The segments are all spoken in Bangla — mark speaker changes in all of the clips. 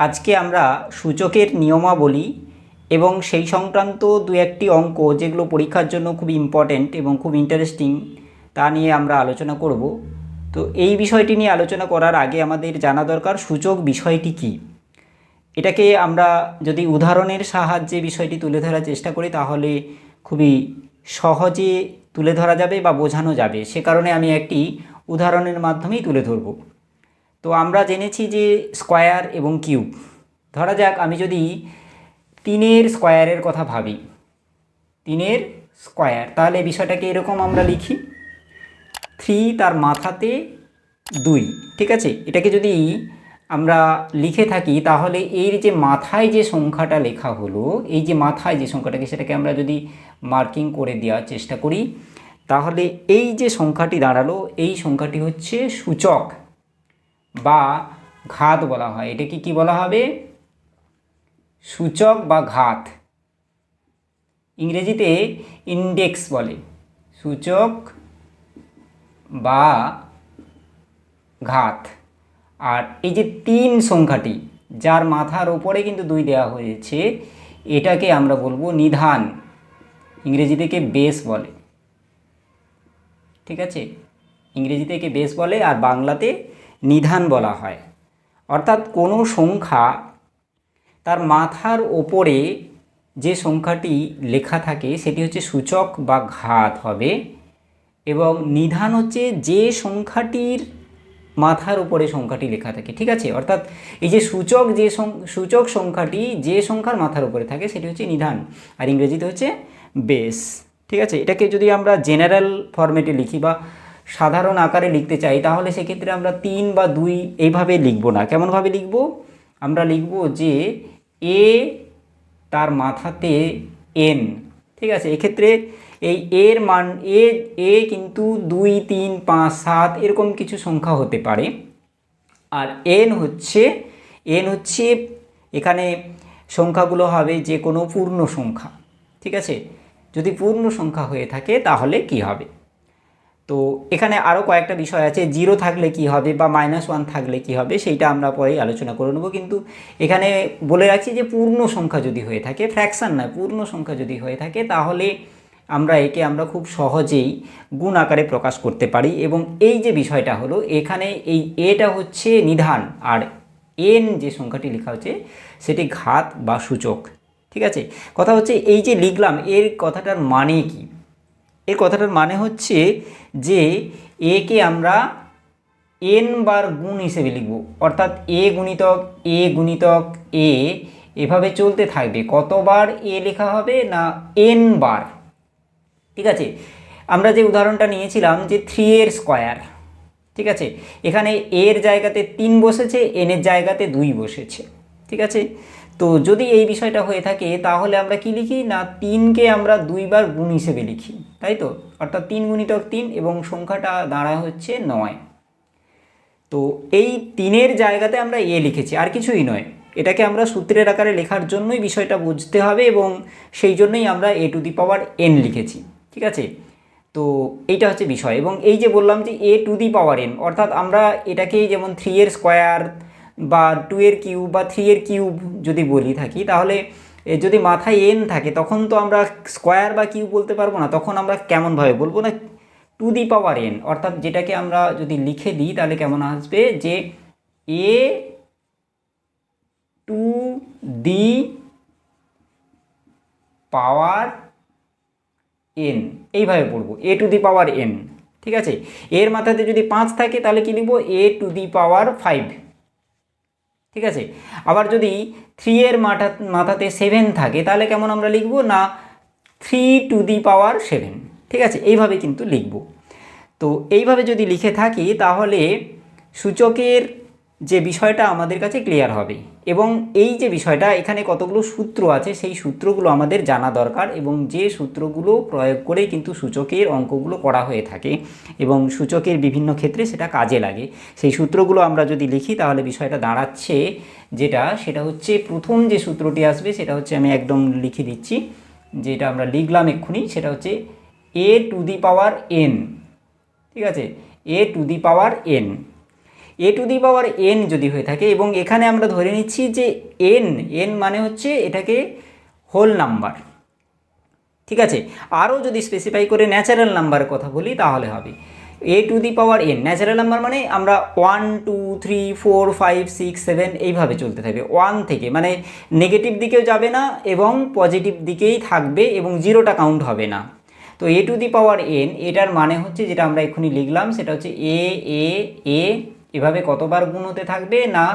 Speaker 1: আজকে আমরা সূচকের নিয়মাবলী এবং সেই সংক্রান্ত দু একটি অঙ্ক যেগুলো পরীক্ষার জন্য খুব ইম্পর্ট্যান্ট এবং খুব ইন্টারেস্টিং তা নিয়ে আমরা আলোচনা করব। তো এই বিষয়টি নিয়ে আলোচনা করার আগে আমাদের জানা দরকার সূচক বিষয়টি কী। এটাকে আমরা যদি উদাহরণের সাহায্যে বিষয়টি তুলে ধরার চেষ্টা করি তাহলে খুবই সহজে তুলে ধরা যাবে বা বোঝানো যাবে। সে কারণে আমি একটি উদাহরণের মাধ্যমেই তুলে ধরব। তো আমরা জেনেছি যে স্কোয়ার এবং কিউব। ধরা যাক, আমি যদি তিনের স্কোয়ারের কথা ভাবি, তিনের স্কোয়ার, তাহলে বিষয়টাকে এরকম আমরা লিখি, থ্রি তার মাথাতে দুই, ঠিক আছে? এটাকে যদি আমরা লিখে থাকি, তাহলে এর যে মাথায় যে সংখ্যাটা লেখা হলো, এই যে মাথায় যে সংখ্যাটাকে সেটাকে আমরা যদি মার্কিং করে দেওয়ার চেষ্টা করি, তাহলে এই যে সংখ্যাটি দাঁড়াল, এই সংখ্যাটি হচ্ছে সূচক। বা ঘাত বলা হয়। এটাকে কি বলা হবে? সূচক বা ঘাত। ইংরেজিতে ইন্ডেক্স বলে। সূচক বা ঘাত। আর এই যে তিন সংখ্যাটি, যার মাথার ওপরে কিন্তু দুই দেওয়া হয়েছে, এটাকে আমরা বলব নিধান। ইংরেজি থেকে বেস বলে। ঠিক আছে? ইংরেজি থেকে বেস বলে, আর বাংলাতে নিধান বলা হয়। অর্থাৎ কোনো সংখ্যা তার মাথার ওপরে যে সংখ্যাটি লেখা থাকে সেটি হচ্ছে সূচক বা ঘাত হবে এবং নিধান হচ্ছে যে সংখ্যাটির মাথার উপরে সংখ্যাটি লেখা থাকে, ঠিক আছে? অর্থাৎ এই যে সূচক যে সূচক সংখ্যাটি যে সংখ্যার মাথার উপরে থাকে সেটি হচ্ছে নিধান। আর ইংরেজিতে হচ্ছে বেস ঠিক আছে? এটাকে যদি আমরা জেনারেল ফরম্যাটে লিখি বা সাধারণ আকারে লিখতে চাই, তাহলে সেক্ষেত্রে আমরা তিন বা দুই এইভাবে লিখব না। কেমনভাবে লিখব? আমরা লিখব যে এ তার মাথাতে এন ঠিক আছে? এক্ষেত্রে এই এর মান এ এ কিন্তু দুই, তিন, পাঁচ, সাত এরকম কিছু সংখ্যা হতে পারে। আর এন হচ্ছে এন হচ্ছে এখানে সংখ্যাগুলো হবে যে কোনো পূর্ণ সংখ্যা, ঠিক আছে? যদি পূর্ণ সংখ্যা হয়ে থাকে তাহলে কি হবে? তো এখানে আরও কয়েকটা বিষয় আছে জিরো থাকলে কি হবে বা মাইনাস ওয়ান থাকলে কি হবে সেইটা আমরা পরেই আলোচনা করে নেব। কিন্তু এখানে বলে রাখছি যে পূর্ণ সংখ্যা যদি হয়ে থাকে ফ্র্যাকশান নয়, পূর্ণ সংখ্যা যদি হয়ে থাকে তাহলে আমরা একে আমরা খুব সহজেই গুণ আকারে প্রকাশ করতে পারি। এবং এই যে বিষয়টা হলো, এখানে এই এটা হচ্ছে নিধান আর এন যে সংখ্যাটি লেখা হচ্ছে সেটি ঘাত বা সূচক। ঠিক আছে? কথা হচ্ছে এই যে লিখলাম, এর কথাটার মানে কি? এর কথাটার মানে হচ্ছে যে একে আমরা এন বার গুণ হিসেবে লিখব। অর্থাৎ এ গুণিতক এ গুণিতক, এ এভাবে চলতে থাকবে। কতবার এ লেখা হবে না এন বার? ঠিক আছে? আমরা যে উদাহরণটা নিয়েছিলাম যে থ্রি এর স্কোয়ার ঠিক আছে? এখানে এর জায়গাতে তিন বসেছে এনের জায়গাতে দুই বসেছে, ঠিক আছে? তো যদি এই বিষয়টা হয়ে থাকে, তাহলে আমরা কি লিখি? না তিনকে আমরা দুইবার গুণ হিসেবে লিখি, তাই তো? অর্থাৎ তিন গুণিতক তিন এবং সংখ্যাটা দাঁড়ায় হচ্ছে নয়। তো এই তিনের জায়গাতে আমরা এ লিখেছি, আর কিছুই নয়। এটাকে আমরা সূত্রের আকারে লেখার জন্যই বিষয়টা বুঝতে হবে এবং সেই জন্যই আমরা এ টু দি পাওয়ার এন লিখেছি, ঠিক আছে? তো এইটা হচ্ছে বিষয়, এবং এই যে বললাম যে a to the power N, অর্থাৎ আমরা এটাকেই যেমন থ্রি এর স্কোয়ার বা টু এর কিউব বা থ্রি এর কিউব যদি বলি থাকি, তাহলে যদি মাথায় এন থাকে, তখন তো আমরা স্কোয়ার বা কিউব বলতে পারব না, তখন আমরা কেমনভাবে বলব না টু দি পাওয়ার এন অর্থাৎ যেটাকে আমরা যদি লিখে দিই, তাহলে কেমন আসবে? যে a to the power N এইভাবে পড়ব এ টু দি পাওয়ার এন ঠিক আছে? এর মাথাতে যদি পাঁচ থাকে, তাহলে কি লিখব? এ টু দি পাওয়ার ফাইভ ঠিক আছে? আবার যদি থ্রি এর মাথা, মাথাতে সেভেন থাকে, তাহলে কেমন আমরা লিখব? না three to the power seven ঠিক আছে? এইভাবে কিন্তু লিখব। তো এইভাবে যদি লিখে থাকি, তাহলে সূচকের যে বিষয়টা আমাদের কাছে ক্লিয়ার হবে। এবং এই যে বিষয়টা, এখানে কতগুলো সূত্র আছে, সেই সূত্রগুলো আমাদের জানা দরকার এবং যে সূত্রগুলো প্রয়োগ করে কিন্তু সূচকের অঙ্কগুলো করা হয়ে থাকে এবং সূচকের বিভিন্ন ক্ষেত্রে সেটা কাজে লাগে। সেই সূত্রগুলো আমরা যদি লিখি, তাহলে বিষয়টা দাঁড়াচ্ছে যেটা, সেটা হচ্ছে প্রথম যে সূত্রটি আসবে, সেটা হচ্ছে আমি একদম লিখে দিচ্ছি, যেটা আমরা লিখলাম এক্ষুনি, সেটা হচ্ছে এ টু দি পাওয়ার এন ঠিক আছে? A to the power n a to the power n যদি হয়ে থাকে, এবং এখানে আমরা ধরে নিচ্ছি যে এন এন মানে হচ্ছে এটাকে হোল নাম্বার ঠিক আছে? আরও যদি স্পেসিফাই করে ন্যাচারাল নাম্বারের কথা বলি, তাহলে হবে। A to the power n natural number মানে আমরা one two three four five six seven এইভাবে চলতে থাকবে। ওয়ান থেকে মানে নেগেটিভ দিকেও যাবে না, এবং পজিটিভ দিকেই থাকবে, এবং জিরোটা কাউন্ট হবে না। তো এ টু দি পাওয়ার এন এটার মানে হচ্ছে যেটা আমরা এক্ষুনি লিখলাম, সেটা হচ্ছে এ এ এ এভাবে কতবার গুণ হতে থাকবে না?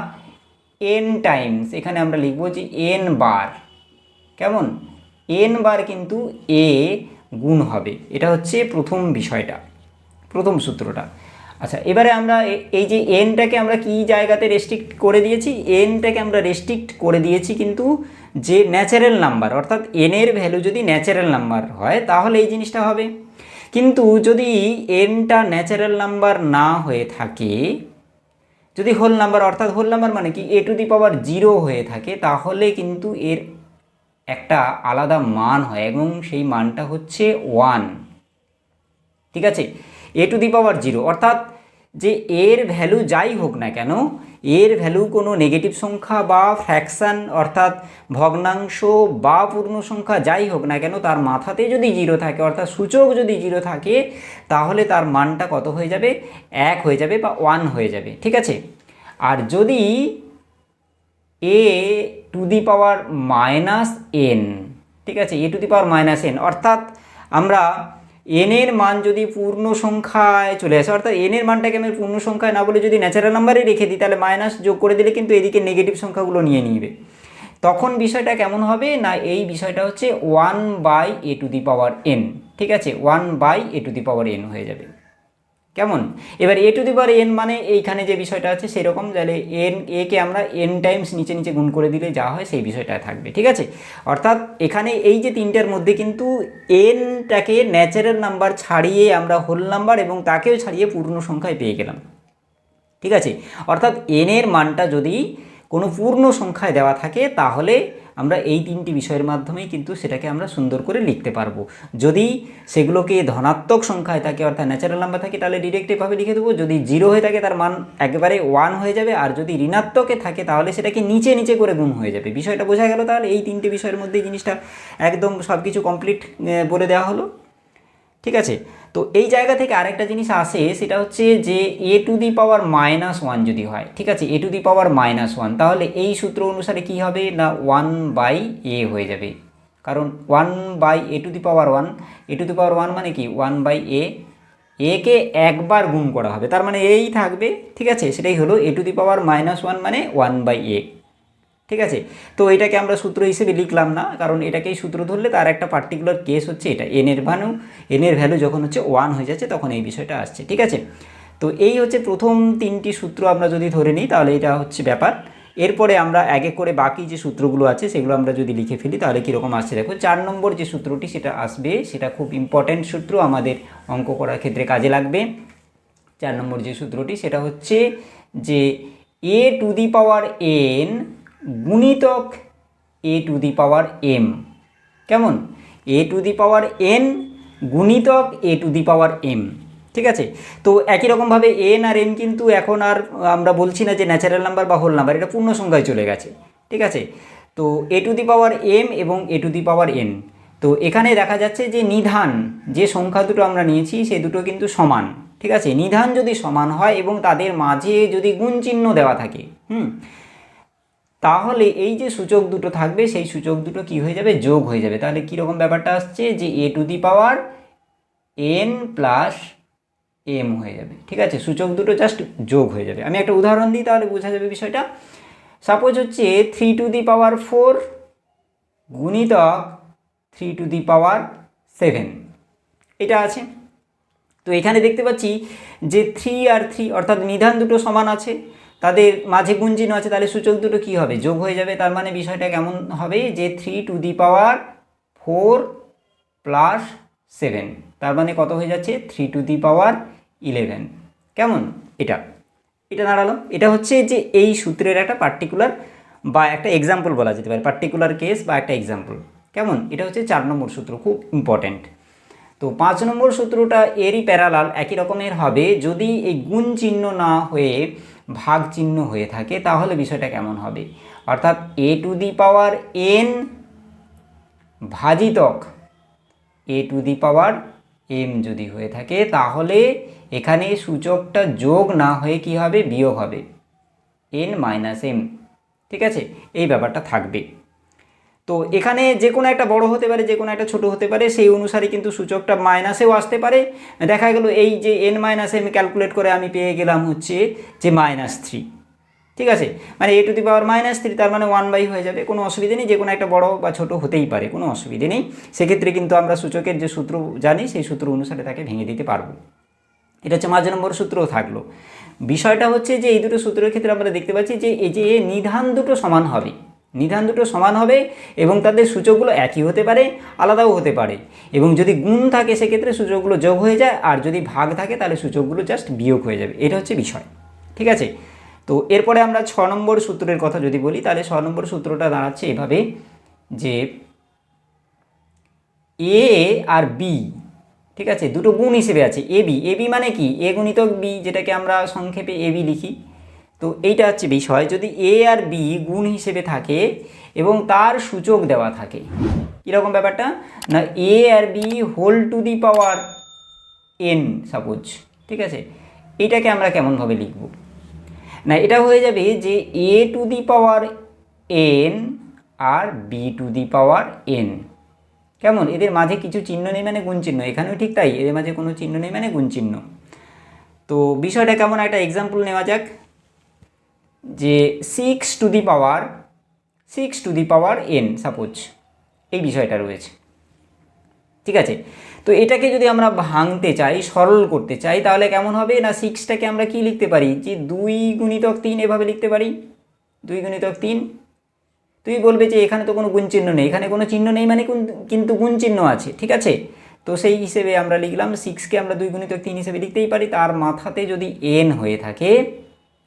Speaker 1: এন টাইমস এখানে আমরা লিখব যে এন বার। কেমন? এন বার কিন্তু এ গুণ হবে। এটা হচ্ছে প্রথম বিষয়টা, প্রথম সূত্রটা। আচ্ছা এবারে আমরা এই যে এনটাকে আমরা কি জায়গাতে রেস্ট্রিক্ট করে দিয়েছি? এনটাকে আমরা রেস্ট্রিক্ট করে দিয়েছি কিন্তু যে ন্যাচারাল নাম্বার অর্থাৎ এনের ভ্যালু যদি ন্যাচারাল নাম্বার হয়, তাহলে এই জিনিসটা হবে। কিন্তু যদি এনটা ন্যাচারাল নাম্বার না হয়ে থাকে যদি হোল নাম্বার অর্থাৎ হোল নাম্বার মানে কি? এ টু দি পাওয়ার জিরো হয়ে থাকে, তাহলে কিন্তু এর একটা আলাদা মান হয় এবং সেই মানটা হচ্ছে ওয়ান ঠিক আছে? A to the power zero অর্থাৎ যে এর ভ্যালু যাই হোক না কেন এর ভ্যালু কোনো নেগেটিভ সংখ্যা বা ফ্র্যাকশান অর্থাৎ ভগ্নাংশ বা পূর্ণ সংখ্যা যাই হোক না কেন, তার মাথাতে যদি জিরো থাকে, অর্থাৎ সূচক যদি জিরো থাকে, তাহলে তার মানটা কত হয়ে যাবে? এক হয়ে যাবে বা ওয়ান হয়ে যাবে, ঠিক আছে? আর যদি a to the power minus n ঠিক আছে? A to the power minus n অর্থাৎ আমরা এন এর মান যদি পূর্ণ সংখ্যায় চলে আসে, অর্থাৎ এন এর মানটাকে আমি পূর্ণ সংখ্যায় না বলে যদি ন্যাচারাল নাম্বারে রেখে দিই, তাহলে মাইনাস যোগ করে দিলে কিন্তু এদিকে নেগেটিভ সংখ্যাগুলো নিয়ে নিবে। তখন বিষয়টা কেমন হবে? না, এই বিষয়টা হচ্ছে one by a to the power n ঠিক আছে? One by a to the power n হয়ে যাবে। কেমন? এবার এ টু দি পাওয়ার এন মানে এইখানে যে বিষয়টা আছে সেরকম, তাহলে এন একে আমরা এন টাইমস নিচে নিচে গুণ করে দিলে যা হয় সেই বিষয়টা থাকবে, ঠিক আছে? অর্থাৎ এখানে এই যে তিনটার মধ্যে কিন্তু এনটাকে ন্যাচারাল নাম্বার ছাড়িয়ে আমরা হোল নাম্বার এবং তাকেও ছাড়িয়ে পূর্ণ সংখ্যায় পেয়ে গেলাম, ঠিক আছে? অর্থাৎ এন এর মানটা যদি কোনো পূর্ণ সংখ্যায় দেওয়া থাকে, তাহলে আমরা এই তিনটি বিষয়ের মাধ্যমেই কিন্তু সেটাকে আমরা সুন্দর করে লিখতে পারব। যদি সেগুলোকে ধনাত্মক সংখ্যায় থাকে, অর্থাৎ ন্যাচারাল নাম্বার থাকে, তাহলে ডিরেক্ট এভাবে লিখে দেবো। যদি জিরো হয়ে থাকে, তার মান একেবারে ওয়ান হয়ে যাবে। আর যদি ঋণাত্মকে থাকে, তাহলে সেটাকে নিচে নিচে করে গুণ হয়ে যাবে। বিষয়টা বোঝা গেল তাহলে এই তিনটি বিষয়ের মধ্যে জিনিসটা একদম সব কিছু কমপ্লিট বলে দেওয়া হলো। ঠিক আছে? তো এই জায়গা থেকে আরেকটা জিনিস আসে, সেটা হচ্ছে যে a to the power minus one যদি হয়, ঠিক আছে? A to the power minus one তাহলে এই সূত্র অনুসারে কি হবে? না ওয়ান বাই এ হয়ে যাবে। কারণ one by a to the power one a to the power one মানে কি? ওয়ান বাই এ একে একবার গুণ করা হবে। তার মানে এই থাকবে, ঠিক আছে? সেটাই হলো a to the power minus one মানে ওয়ান বাই এ ঠিক আছে? তো এটাকে আমরা সূত্র হিসেবে লিখলাম না, কারণ এটাকেই সূত্র ধরলে তার একটা পার্টিকুলার কেস হচ্ছে এটা। এন এর ভ্যালু এন এর ভ্যালু যখন হচ্ছে ওয়ান হয়ে যাচ্ছে, তখন এই বিষয়টা আসছে, ঠিক আছে? তো এই হচ্ছে প্রথম তিনটি সূত্র আমরা যদি ধরে নিই, তাহলে এটা হচ্ছে ব্যাপার। এরপরে আমরা এক এক করে বাকি যে সূত্রগুলো আছে, সেগুলো আমরা যদি লিখে ফেলি, তাহলে কীরকম আসছে? দেখো, চার নম্বর যে সূত্রটি, সেটা আসবে, সেটা খুব ইম্পর্ট্যান্ট সূত্র, আমাদের অঙ্ক করার ক্ষেত্রে কাজে লাগবে। চার নম্বর যে সূত্রটি, সেটা হচ্ছে যে a to the power N গুণিতক a to the power M. কেমন? এ টু দি পাওয়ার এন গুণিতক a to the power M. ঠিক আছে? তো একই রকমভাবে এন আর এন কিন্তু এখন আর আমরা বলছি না যে ন্যাচারাল নাম্বার বা হোল নাম্বার এটা পূর্ণ সংখ্যায় চলে গেছে। ঠিক আছে? তো এ টু দি পাওয়ার এম এবং এ টু দি পাওয়ার এন। তো এখানে দেখা যাচ্ছে যে নিধান, যে সংখ্যা দুটো আমরা নিয়েছি, সে দুটো কিন্তু সমান। ঠিক আছে? নিধান যদি সমান হয় এবং তাদের মাঝে যদি গুণ চিহ্ন দেওয়া থাকে, হুম? তাহলে এই যে সূচক দুটো থাকবে, সেই সূচক দুটো কি হয়ে যাবে? যোগ হয়ে যাবে। তাহলে কীরকম ব্যাপারটা আসছে যে a to the power n plus m হয়ে যাবে। ঠিক আছে? সূচক দুটো জাস্ট যোগ হয়ে যাবে। আমি একটা উদাহরণ দিই তাহলে বোঝা যাবে বিষয়টা। সাপোজ হচ্ছে three to the power four গুণিতক three to the power seven. এটা আছে। তো এখানে দেখতে পাচ্ছি যে থ্রি আর থ্রি অর্থাৎ নিধান দুটো সমান আছে। তাদের মাঝে গুঞ্জিন আছে, তাহলে সূচক দুটো কী হবে? যোগ হয়ে যাবে, তার মানে বিষয়টা কেমন হবে? যে three to the power four plus seven তার মানে কত হয়ে যাচ্ছে? Three to the power eleven কেমন? এটা। এটা দাঁড়াল। এটা হচ্ছে যে এই সূত্রের একটা পার্টিকুলার বা একটা এক্সাম্পল বলা যেতে পারে পার্টিকুলার কেস বা একটা এক্সাম্পল কেমন? এটা হচ্ছে চার নম্বর সূত্র, খুব ইম্পর্ট্যান্ট তো পাঁচ নম্বর সূত্রটা এরই প্যারালাল একই রকমের হবে। যদি এই গুণ চিহ্ন না হয়ে ভাগ চিহ্ন হয়ে থাকে, তাহলে বিষয়টা কেমন হবে? অর্থাৎ a to the power n ভাজিতক a to the power m যদি হয়ে থাকে, তাহলে এখানে সূচকটা যোগ না হয়ে কি হবে? বিয়োগ হবে। এন মাইনাস এম ঠিক আছে? এই ব্যাপারটা থাকবে। তো এখানে যে কোনো একটা বড় হতে পারে, যে কোনো একটা ছোট হতে পারে, সেই অনুসারে কিন্তু সূচকটা মাইনাসেও আসতে পারে। দেখা গেল এই যে এন মাইনাসে আমি ক্যালকুলেট করে আমি পেয়ে গেলাম হচ্ছে যে মাইনাস থ্রি। ঠিক আছে? মানে a to the power minus three তার মানে ওয়ান বাই হয়ে যাবে। কোনো অসুবিধে নেই, যে কোনো একটা বড় বা ছোট হতেই পারে, কোনো অসুবিধে নেই। সেক্ষেত্রে কিন্তু আমরা সূচকের যে সূত্র জানি, সেই সূত্র অনুসারে তাকে ভেঙে দিতে পারব। এটা হচ্ছে মাঝ নম্বর সূত্রও থাকল। বিষয়টা হচ্ছে যে এই দুটো সূত্রের ক্ষেত্রে আমরা দেখতে পাচ্ছি যে এই যে নিধান দুটো সমান হবে। নিধান দুটো সমান হবে এবং তাদের সূচকগুলো একই হতে পারে, আলাদাও হতে পারে। এবং যদি গুণ থাকে, সেক্ষেত্রে সূচকগুলো যোগ হয়ে যায়, আর যদি ভাগ থাকে, তাহলে সূচকগুলো জাস্ট বিয়োগ হয়ে যাবে। এটা হচ্ছে বিষয়। ঠিক আছে? তো এরপরে আমরা ছ নম্বর সূত্রের কথা যদি বলি, তাহলে ছ নম্বর সূত্রটা দাঁড়াচ্ছে এভাবে যে এ আর বি, ঠিক আছে? দুটো গুণ হিসেবে আছে। এ বি এ বি মানে কি? এ গুণিতক বি, যেটাকে আমরা সংক্ষেপে এ বি লিখি। তো এইটা হচ্ছে বিষয়, যদি এ আর বি গুণ হিসেবে থাকে এবং তার সূচক দেওয়া থাকে, কীরকম ব্যাপারটা? না a R b whole to the power n suppose ঠিক আছে? এটাকে আমরা কেমনভাবে লিখব? না, এটা হয়ে যাবে যে a to the power n R b to the power n কেমন? এদের মাঝে কিছু চিহ্ন নেই মানে গুণ চিহ্ন, এখানেও ঠিক তাই, এদের মাঝে কোনো চিহ্ন নেই মানে গুণ চিহ্ন। তো বিষয়টা কেমন? একটা এক্সাম্পল নেওয়া যাক। যে six to the power six to the power n suppose এই বিষয়টা রয়েছে। ঠিক আছে? তো এটাকে যদি আমরা ভাঙতে চাই, সরল করতে চাই, তাহলে কেমন হবে? না সিক্সটাকে আমরা কি লিখতে পারি? যে দুই গুণিতক তিন এভাবে লিখতে পারি? দুই গুণিতক তিন। তুই বলবে যে এখানে তো কোনো গুণ চিহ্ন নেই। এখানে কোনো চিহ্ন নেই মানে কোন- কিন্তু গুণ চিহ্ন আছে, ঠিক আছে? তো সেই হিসেবে আমরা লিখলাম সিক্সকে আমরা দুই গুণিতক তিন হিসেবে লিখতেই পারি। তার মাথাতে যদি এন হয়ে থাকে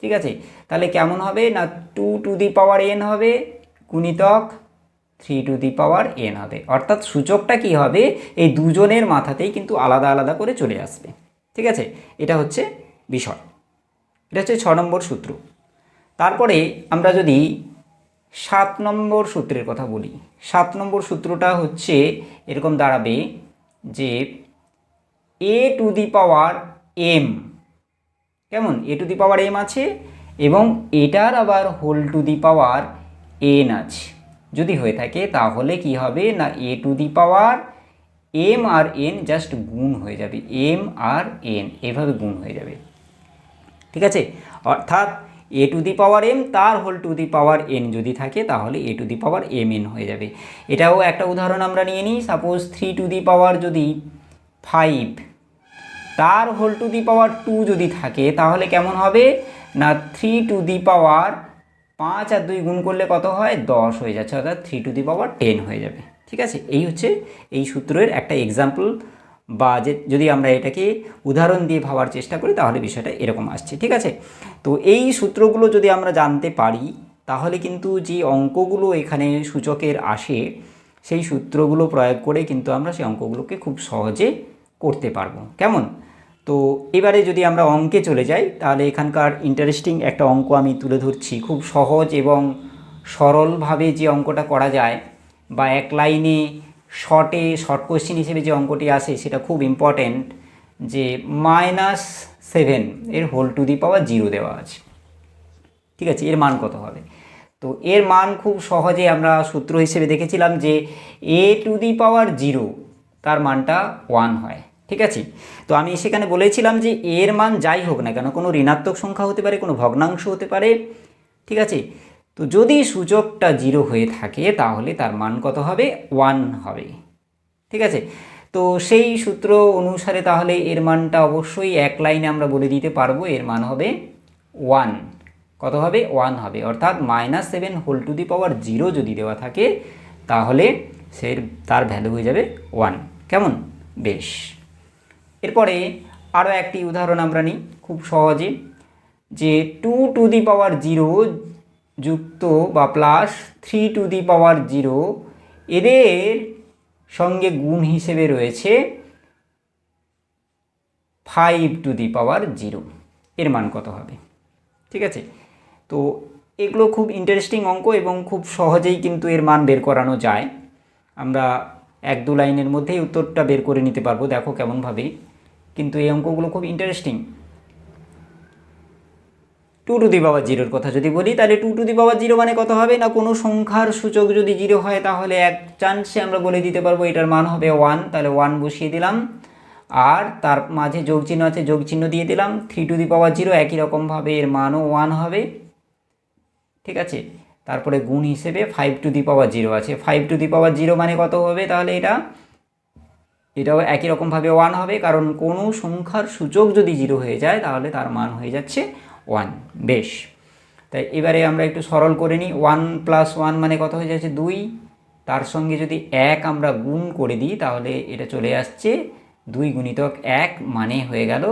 Speaker 1: ঠিক আছে? তাহলে কেমন হবে? না two to the power n হবে, গুণিতক three to the power n হবে। অর্থাৎ সূচকটা কি হবে? এই দুজনের মাথাতেই কিন্তু আলাদা আলাদা করে চলে আসবে। ঠিক আছে? এটা হচ্ছে বিষয়। এটা হচ্ছে ছ নম্বর সূত্র। তারপরে আমরা যদি সাত নম্বর সূত্রের কথা বলি, সাত নম্বর সূত্রটা হচ্ছে এরকম দাঁড়াবে যে a to the power M কেমন? এ টু দি পাওয়ার এম আছে এবং এটার আবার whole to the power n আছে। যদি হয়ে থাকে তাহলে কি হবে? না a to the power m R n just গুণ হয়ে যাবে। এম আর এন এভাবে গুণ হয়ে যাবে। ঠিক আছে? অর্থাৎ a to the power m তার whole to the power n যদি থাকে, তাহলে a to the power m n হয়ে যাবে। এটাও একটা উদাহরণ আমরা নিয়ে নিই। Suppose three to the power যদি ফাইভ তার whole to the power two যদি থাকে, তাহলে কেমন হবে? না থ্রি টু দি পাওয়ার পাঁচ আর দুই গুণ করলে কত হয়? দশ হয়ে যাচ্ছে, অর্থাৎ three to the power ten হয়ে যাবে। ঠিক আছে? এই হচ্ছে এই সূত্রের একটা এক্সাম্পল বা যে যদি আমরা এটাকে উদাহরণ দিয়ে ভাবার চেষ্টা করি, তাহলে বিষয়টা এরকম আসছে। ঠিক আছে? তো এই সূত্রগুলো যদি আমরা জানতে পারি, তাহলে কিন্তু যে অঙ্কগুলো এখানে সূচকের আসে, সেই সূত্রগুলো প্রয়োগ করে কিন্তু আমরা সেই অঙ্কগুলোকে খুব সহজে করতে পারব। কেমন? তো এবারে যদি আমরা অঙ্কে চলে যাই, তাহলে এখানকার ইন্টারেস্টিং একটা অঙ্ক আমি তুলে ধরছি। খুব সহজ এবং সরলভাবে যে অঙ্কটা করা যায় বা এক লাইনে শর্টে শর্ট কোশ্চেন হিসেবে যে অঙ্কটি আসে, সেটা খুব ইম্পর্ট্যান্ট যে মাইনাস সেভেন এর whole to the power zero দেওয়া আছে। ঠিক আছে, এর মান কত হবে? তো এর মান খুব সহজে আমরা সূত্র হিসেবে দেখেছিলাম যে a to the power zero তার মানটা ওয়ান হয়। ঠিক আছে? তো আমি সেখানে বলেছিলাম যে এর মান যাই হোক না কেন, কোনো ঋণাত্মক সংখ্যা হতে পারে, কোনো ভগ্নাংশ হতে পারে, ঠিক আছে? তো যদি সূচকটা জিরো হয়ে থাকে, তাহলে তার মান কত হবে? ওয়ান হবে, ঠিক আছে? তো সেই সূত্র অনুসারে তাহলে এর মানটা অবশ্যই এক লাইনে আমরা বলে দিতে পারব, এর মান হবে ওয়ান। কত হবে? ওয়ান হবে। অর্থাৎ minus seven whole to the power zero যদি দেওয়া থাকে, তাহলে সে তার ভ্যালু হয়ে যাবে ওয়ান। কেমন? বেশ। এরপরে আরও একটি উদাহরণ আমরা নিই খুব সহজে, যে two to the power zero যুক্ত বা plus three to the power zero এদের সঙ্গে গুণ হিসেবে রয়েছে five to the power zero এর মান কত হবে? ঠিক আছে? তো এগুলো খুব ইন্টারেস্টিং অঙ্ক এবং খুব সহজেই কিন্তু এর মান বের করানো যায়। আমরা এক দু লাইনের মধ্যেই উত্তরটা বের করে নিতে পারব। দেখো কেমনভাবে কিন্তু এই অঙ্কগুলো খুব interesting two to the power জিরোর কথা যদি বলি, তাহলে two to the power zero মানে কত হবে? না কোনো সংখ্যার সূচক যদি জিরো হয়, তাহলে এক চান্সে আমরা বলে দিতে পারব এটার মান হবে ওয়ান তাহলে ওয়ান বসিয়ে দিলাম। আর তার মাঝে যোগ চিহ্ন আছে, যোগ চিহ্ন দিয়ে দিলাম। Three to the power zero একই রকমভাবে এর মানও ওয়ান হবে। ঠিক আছে? তারপরে গুণ হিসেবে five to the power zero আছে। Five to the power zero মানে কত হবে তাহলে এটা? এটাও একই রকমভাবে ওয়ান হবে, কারণ কোনো সংখ্যার সূচক যদি জিরো হয়ে যায়, তাহলে তার মান হয়ে যাচ্ছে ওয়ান বেশ। তাই এবারে আমরা একটু সরল করে নিই। ওয়ান প্লাস ওয়ান মানে কত হয়ে যাচ্ছে? দুই। তার সঙ্গে যদি এক আমরা গুণ করে দিই, তাহলে এটা চলে আসছে দুই গুণিতক এক মানে হয়ে গেল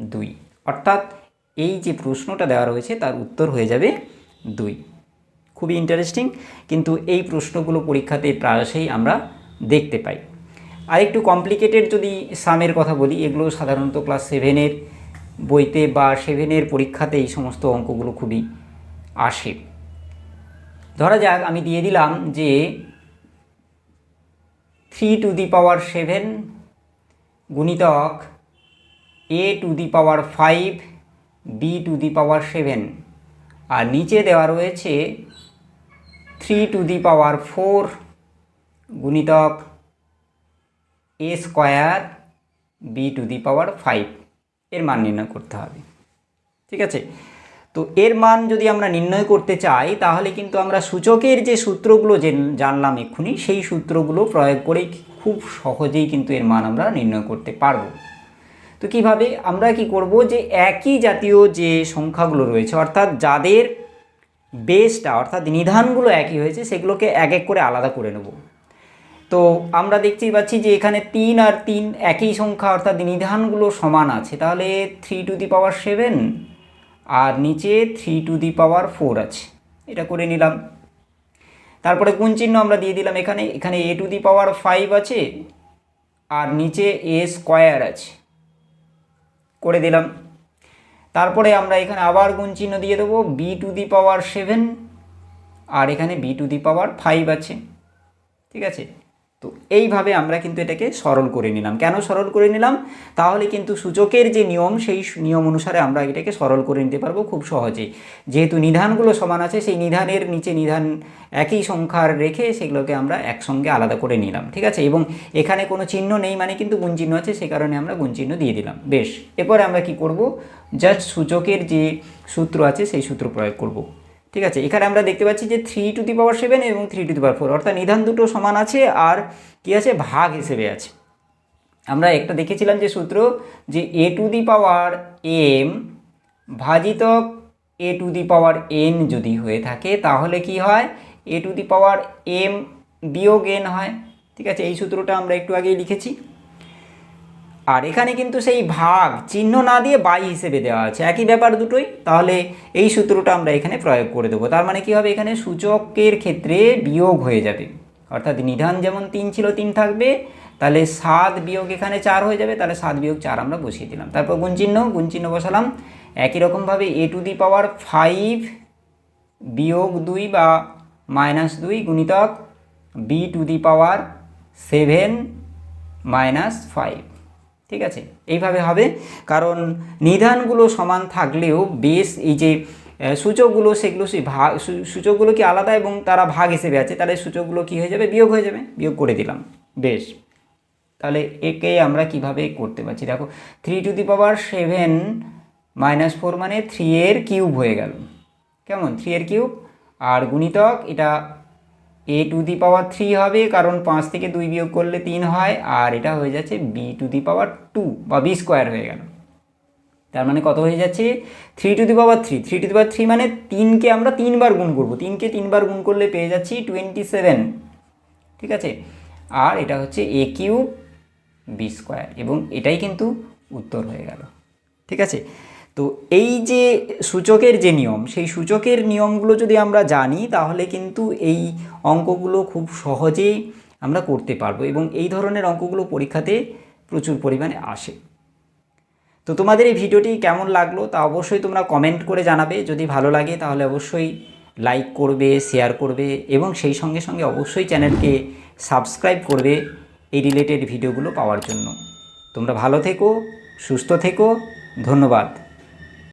Speaker 1: দুই। অর্থাৎ এই যে প্রশ্নটা দেওয়া রয়েছে, তার উত্তর হয়ে যাবে দুই। খুবই ইন্টারেস্টিং কিন্তু এই প্রশ্নগুলো পরীক্ষাতে প্রায়শই আমরা দেখতে পাই। আরেকটু কমপ্লিকেটেড যদি সামের কথা বলি, এগুলো সাধারণত ক্লাস সেভেনের বইতে বা সেভেনের পরীক্ষাতে এই সমস্ত অঙ্কগুলো খুবই আসে। ধরা যাক, আমি দিয়ে দিলাম যে three to the power seven গুণিতক a to the power five b to the power seven আর নিচে দেওয়া রয়েছে three to the power four গুণিতক a square b to the power five. এর মান নির্ণয় করতে হবে। ঠিক আছে? তো এর মান যদি আমরা নির্ণয় করতে চাই, তাহলে কিন্তু আমরা সূচকের যে সূত্রগুলো জেন- জানলাম এক্ষুনি, সেই সূত্রগুলো প্রয়োগ করেই খুব সহজেই কিন্তু এর মান আমরা নির্ণয় করতে পারব। তো কীভাবে? আমরা কি করব যে একই জাতীয় যে সংখ্যাগুলো রয়েছে, অর্থাৎ যাদের বেসটা, অর্থাৎ নিধানগুলো একই হয়েছে, সেগুলোকে এক এক করে আলাদা করে নেব। তো আমরা দেখতেই পাচ্ছি যে এখানে তিন আর তিন একই সংখ্যা, অর্থাৎ নিধানগুলো সমান আছে। তাহলে three to the power seven আর নিচে three to the power four আছে। এটা করে নিলাম। তারপরে গুণ চিহ্ন আমরা দিয়ে দিলাম এখানে। এখানে এ টু দি পাওয়ার ফাইভ আছে আর নিচে এ স্কোয়ার আছে। করে দিলাম। তারপরে আমরা এখানে আবার গুণ চিহ্ন দিয়ে দেবো b to the power seven আর এখানে b to the power five আছে। ঠিক আছে? তো এইভাবে আমরা কিন্তু এটাকে সরল করে নিলাম। কেন সরল করে নিলাম? তাহলে কিন্তু সূচকের যে নিয়ম, সেই নিয়ম অনুসারে আমরা এটাকে সরল করে নিতে পারব খুব সহজেই। যেহেতু নিধানগুলো সমান আছে, সেই নিধানের নিচে নিধান একই সংখ্যার রেখে সেগুলোকে আমরা একসঙ্গে আলাদা করে নিলাম, ঠিক আছে? এবং এখানে কোনো চিহ্ন নেই মানে কিন্তু গুণ চিহ্ন আছে, সে কারণে আমরা গুণ চিহ্ন দিয়ে দিলাম। বেশ, এরপরে আমরা কি করব? জাস্ট সূচকের যে সূত্র আছে, সেই সূত্র প্রয়োগ করব। ঠিক আছে? এখানে আমরা দেখতে পাচ্ছি যে three to the power seven এবং three to the power four অর্থাৎ নিধান দুটো সমান আছে আর কি আছে? ভাগ হিসেবে আছে। আমরা একটা দেখেছিলাম যে সূত্র যে a to the power m ভাজিতক a to the power n যদি হয়ে থাকে, তাহলে কি হয়? A to the power m বিয়োগ এন হয়। ঠিক আছে? এই সূত্রটা আমরা একটু আগেই লিখেছি। আর এখানে কিন্তু সেই ভাগ চিহ্ন না দিয়ে বাই হিসেবে দেওয়া আছে। একই ব্যাপার দুটোই। তাহলে এই সূত্রটা আমরা এখানে প্রয়োগ করে দেবো। তার মানে কি হবে? এখানে সূচকের ক্ষেত্রে বিয়োগ হয়ে যাবে। অর্থাৎ নিধান যেমন তিন ছিল, তিন থাকবে। তাহলে সাত বিয়োগ এখানে চার হয়ে যাবে। তাহলে সাত বিয়োগ চার আমরা বসিয়ে দিলাম। তারপর গুণচিহ্ন গুণচিহ্ন বসালাম। একই রকমভাবে এ টু দি পাওয়ার ফাইভ বিয়োগ দুই বা মাইনাস দুই গুণিতক b to the power seven minus five ঠিক আছে? এইভাবে হবে। কারণ নিধানগুলো সমান থাকলেও বেশ এই যে সূচকগুলো সেগুলো সেই ভাগ সূচকগুলো কি আলাদা এবং তারা ভাগ হিসেবে আছে, তাহলে সূচকগুলো কি হয়ে যাবে? বিয়োগ হয়ে যাবে? বিয়োগ করে দিলাম। বেশ। তাহলে একে আমরা কীভাবে করতে পারছি? দেখো three to the power seven minus four মানে থ্রি এর কিউব হয়ে গেল। কেমন? থ্রি এর কিউব আর গুণিতক, এটা এ টু দি পাওয়ার থ্রি হবে, কারণ পাঁচ থেকে দুই বিয়োগ করলে তিন হয়, আর এটা হয়ে যাচ্ছে b to the power two বা বি স্কোয়ার হয়ে গেল। তার মানে কত হয়ে যাচ্ছে? Three to the power three three to the power three মানে তিনকে আমরা তিনবার গুণ করব। তিনকে তিনবার গুণ করলে পেয়ে যাচ্ছি টোয়েন্টি সেভেন ঠিক আছে? আর এটা হচ্ছে এ কিউব বি স্কোয়ার এবং এটাই কিন্তু উত্তর হয়ে গেল, ঠিক আছে? তো এই যে সূচকের যে নিয়ম, সেই সূচকের নিয়মগুলো যদি আমরা জানি, তাহলে কিন্তু এই অঙ্কগুলো খুব সহজেই আমরা করতে পারব এবং এই ধরনের অঙ্কগুলো পরীক্ষাতে প্রচুর পরিমাণে আসে। তো তোমাদের এই ভিডিওটি কেমন লাগল তা অবশ্যই তোমরা কমেন্ট করে জানাবে। যদি ভালো লাগে, তাহলে অবশ্যই লাইক করবে শেয়ার করবে এবং সেই সঙ্গে সঙ্গে অবশ্যই চ্যানেলকে সাবস্ক্রাইব করবে এই রিলেটেড ভিডিওগুলো পাওয়ার জন্য। তোমরা ভালো থেকো, সুস্থ থেকো, ধন্যবাদ।